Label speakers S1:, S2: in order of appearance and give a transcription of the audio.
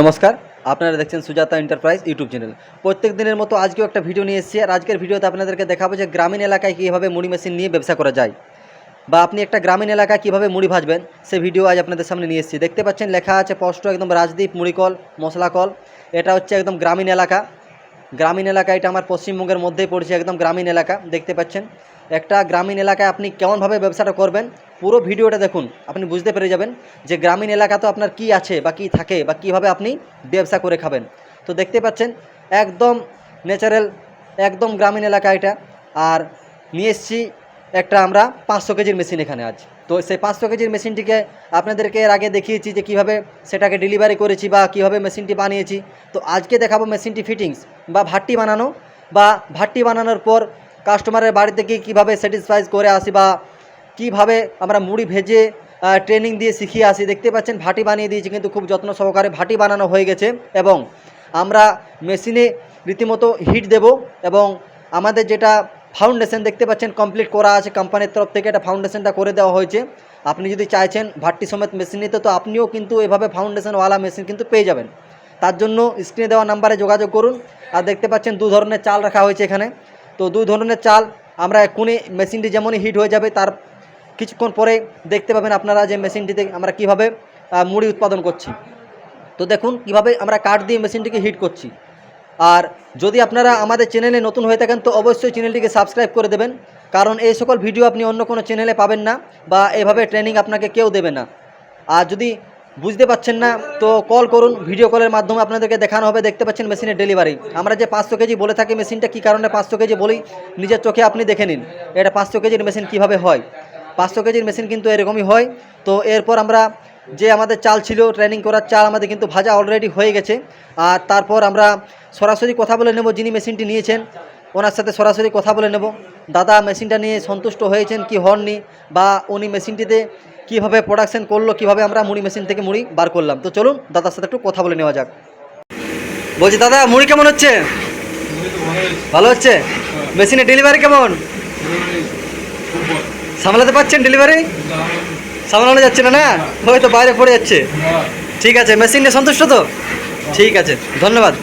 S1: নমস্কার, আপনারা দেখছেন সুজাতা এন্টারপ্রাইজ ইউটিউব চ্যানেল প্রত্যেক দিনের মতো আজকেও একটা ভিডিও নিয়ে এসেছি, আর আজকের ভিডিওতে আপনাদেরকে দেখাবো যে গ্রামীণ এলাকায় কীভাবে মুড়ি মেশিন নিয়ে ব্যবসা করা যায়। বা আপনি একটা গ্রামীণ এলাকায় কীভাবে মুড়ি ভাজবেন, সে ভিডিও আজ আপনাদের সামনে নিয়ে এসেছি। দেখতে পাচ্ছেন লেখা আছে, স্পষ্ট একদম রাজদ্বীপ মুড়িকল মশলা কল এটা হচ্ছে একদম গ্রামীণ এলাকা। গ্রামীণ এলাকা, এটা আমার পশ্চিমবঙ্গের মধ্যেই পড়ছে, একদম গ্রামীণ এলাকা, দেখতে পাচ্ছেন। একটা গ্রামীণ এলাকায় আপনি কেমনভাবে ব্যবসাটা করবেন, পুরো ভিডিওটা দেখুন, আপনি বুঝতে পেরে যাবেন যে গ্রামীণ এলাকা তো আপনার কি আছে বা কি থাকে বা কীভাবে আপনি ব্যবসা করে খাবেন। তো দেখতে পাচ্ছেন, একদম ন্যাচারাল একদম গ্রামীণ এলাকা এটা। আর নিয়ে এসেছি একটা আমরা পাঁচশো কেজির মেশিন এখানে আজ তো সেই পাঁচশো কেজির মেশিনটিকে আপনাদেরকে এর আগে দেখিয়েছি যে কীভাবে সেটাকে ডেলিভারি করেছি বা কীভাবে মেশিনটি বানিয়েছি। তো আজকে দেখাবো মেশিনটি ফিটিংস বা ভাট্টি বানানো বা ভাট্টি বানানোর পর কাস্টমারের বাড়িতে গিয়ে কীভাবে স্যাটিসফাইজ করে আসি বা কীভাবে আমরা মুড়ি ভেজে ট্রেনিং দিয়ে শিখিয়ে আসি। দেখতে পাচ্ছেন ভাটি বানিয়ে দিয়েছি, কিন্তু খুব যত্ন সহকারে ভাটি বানানো হয়ে গেছে এবং আমরা মেশিনে রীতিমতো হিট দেব এবং আমাদের যেটা ফাউন্ডেশন দেখতে পাচ্ছেন, কমপ্লিট করা আছে কোম্পানির তরফ থেকে, এটা ফাউন্ডেশনটা করে দেওয়া হয়েছে। আপনি যদি চাইছেন ভাট্টি সমেত মেশিন নিতে, তো আপনিও কিন্তু এভাবে ফাউন্ডেশনওয়ালা মেশিন কিন্তু পেয়ে যাবেন। তার জন্য স্ক্রিনে দেওয়া নাম্বারে যোগাযোগ করুন। আর দেখতে পাচ্ছেন, দু ধরনের চাল রাখা হয়েছে এখানে। তো দুই ধরনের চাল, আমরা এক্ষুনি মেশিনটি যেমনই হিট হয়ে যাবে, তার কিছুক্ষণ পরে দেখতে পাবেন আপনারা যে মেশিনটিতে আমরা কীভাবে মুড়ি উৎপাদন করছি। তো দেখুন, কীভাবে আমরা কাঠ দিয়ে মেশিনটিকে হিট করছি। আর যদি আপনারা আমাদের চ্যানেলে নতুন হয়ে থাকেন, তো অবশ্যই চ্যানেলটিকে সাবস্ক্রাইব করে দেবেন। কারণ এই সকল ভিডিও আপনি অন্য কোনো চ্যানেলে পাবেন না বা এভাবে ট্রেনিং আপনাকে কেউ দেবে না। আর যদি বুঝতে পাচ্ছেন না, তো কল করুন। ভিডিও কলের মাধ্যমে আপনাদেরকে দেখানো হবে। দেখতে পাচ্ছেন মেশিনের ডেলিভারি। আমরা যে পাঁচশো কেজি বলে থাকি মেশিনটা, কী কারণে পাঁচশো কেজি বলি? নিজের চোখে আপনি দেখে নিন। এটা পাঁচশো কেজির মেশিন কীভাবে হয়? পাঁচশো কেজির মেশিন কিন্তু এরকমই হয়। তো এরপর আমরা যে আমাদের চাল ছিল ট্রেনিং করার চাল আমাদের কিন্তু ভাজা অলরেডি হয়ে গেছে। আর তারপর আমরা সরাসরি কথা বলে নেব, যিনি মেশিনটি নিয়েছেন, ওনার সাথে সরাসরি কথা বলে নেব। দাদা, মেশিনটা নিয়ে সন্তুষ্ট হয়েছেন কি হননি? বা উনি মেশিনটিতে কীভাবে প্রোডাকশন করল, কীভাবে আমরা মুড়ি মেশিন থেকে মুড়ি বার করলাম? তো চলুন, দাদার সাথে একটু কথা বলে নেওয়া যাক। বলছি, দাদা, মুড়ি কেমন হচ্ছে? ভালো হচ্ছে? মেশিনের ডেলিভারি কেমন? সামলাতে পারছেন ডেলিভারি সামলানো যাচ্ছে না না? হয়তো বাইরে পড়ে যাচ্ছে। ঠিক আছে মেশিন নিয়ে সন্তুষ্ট তো? ঠিক আছে ধন্যবাদ।